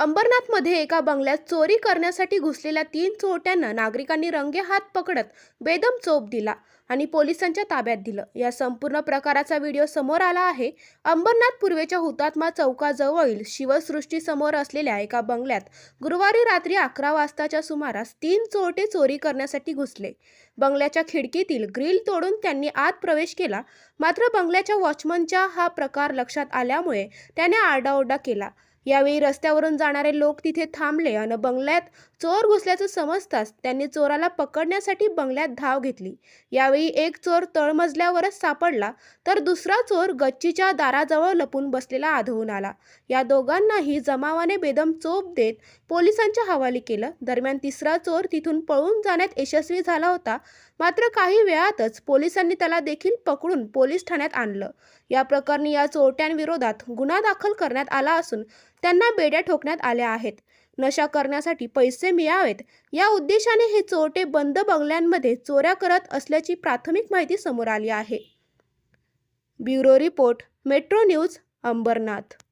अंबरनाथमध्ये एका बंगल्यात चोरी करण्यासाठी घुसलेल्या तीन चोरट्यांना नागरिकांनी रंगे हात पकडत बेदम चोप दिला आणि पोलिसांच्या ताब्यात दिलं. या संपूर्ण प्रकाराचा व्हिडिओ समोर आला आहे. अंबरनाथ पूर्वेच्या हुतात्मा चौकाजवळील शिवसृष्टी समोर असलेल्या एका बंगल्यात गुरुवारी रात्री अकरा वाजताच्या सुमारास तीन चोरटे चोरी करण्यासाठी घुसले. बंगल्याच्या खिडकीतील ग्रिल तोडून त्यांनी आत प्रवेश केला. मात्र बंगल्याच्या वॉचमनच्या हा प्रकार लक्षात आल्यामुळे त्याने आरडाओरडा केला. यावेळी रस्त्यावरून जाणारे लोक तिथे थांबले आणि बंगल्यात चोर घुसल्याचं समजताच त्यांनी चोराला पकडण्यासाठी बंगल्यात धाव घेतली. यावेळी एक चोर तळमजल्यावरच सापडला तर दुसरा चोर गच्चीच्या दाराजवळ लपून बसलेला आढळून आला. या दोघांनाही जमावाने बेदम चोप देत पोलिसांच्या हवाली केलं. दरम्यान तिसरा चोर तिथून पळून जाण्यात यशस्वी झाला होता. मात्र काही वेळातच पोलिसांनी त्याला देखील पकडून पोलीस ठाण्यात आणलं. या प्रकरणी या चोरट्यांविरोधात गुन्हा दाखल करण्यात आला असून त्यांना बेड्या ठोकण्यात आल्या आहेत. नशा करण्यासाठी पैसे मिळावेत या उद्देशाने हे चोरटे बंद बंगल्यांमध्ये चोऱ्या करत असल्याची प्राथमिक माहिती समोर आली आहे. Bureau report metro news Ambernath.